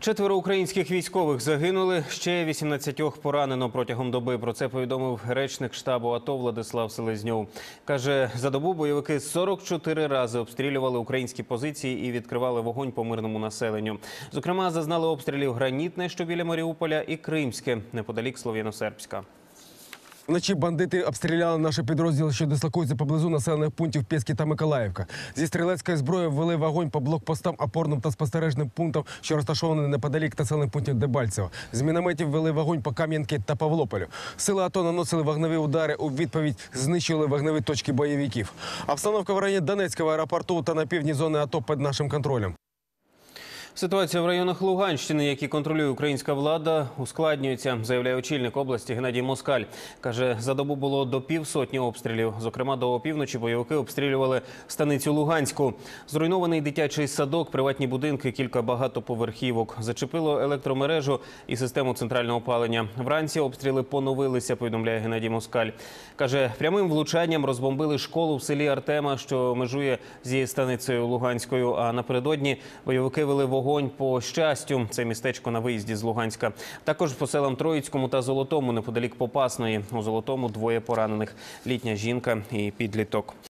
Четверо українських військових загинули, ще 18 поранено протягом доби. Про це повідомив речник штабу АТО Владислав Селезньов. Каже, за добу бойовики 44 рази обстрілювали українські позиції і відкривали вогонь по мирному населенню. Зокрема, зазнали обстрілів Гранітне, що біля Маріуполя, і Кримське, неподалік Слов'яно-Сербська. Вночі бандити обстріляли наші підрозділи, що дислокуються поблизу населених пунктів Пєски та Миколаївка. Зі стрілецької зброї ввели вогонь по блокпостам, опорним та спостережним пунктам, що розташовані неподалік населених пунктів Дебальцево. З мінометів ввели вогонь по Кам'янки та Павлополю. Сили АТО наносили вогневі удари. У відповідь знищили вогневі точки бойовиків. Обстановка в районі Донецького аеропорту та на півдні зони АТО під нашим контролем. Ситуація в районах Луганщини, які контролює українська влада, ускладнюється, заявляє очільник області Геннадій Москаль. Каже, за добу було до півсотні обстрілів. Зокрема, до опівночі бойовики обстрілювали станицю Луганську. Зруйнований дитячий садок, приватні будинки, кілька багатоповерхівок. Зачепило електромережу і систему центрального опалення. Вранці обстріли поновилися, повідомляє Геннадій Москаль. Каже, прямим влучанням розбомбили школу в селі Артема, що межує зі станицею Луганською. А напередодні бойовики вели вогонь по щастю. Це містечко на виїзді з Луганська. Також по селам Троїцькому та Золотому, неподалік Попасної. У Золотому двоє поранених. Літня жінка і підліток.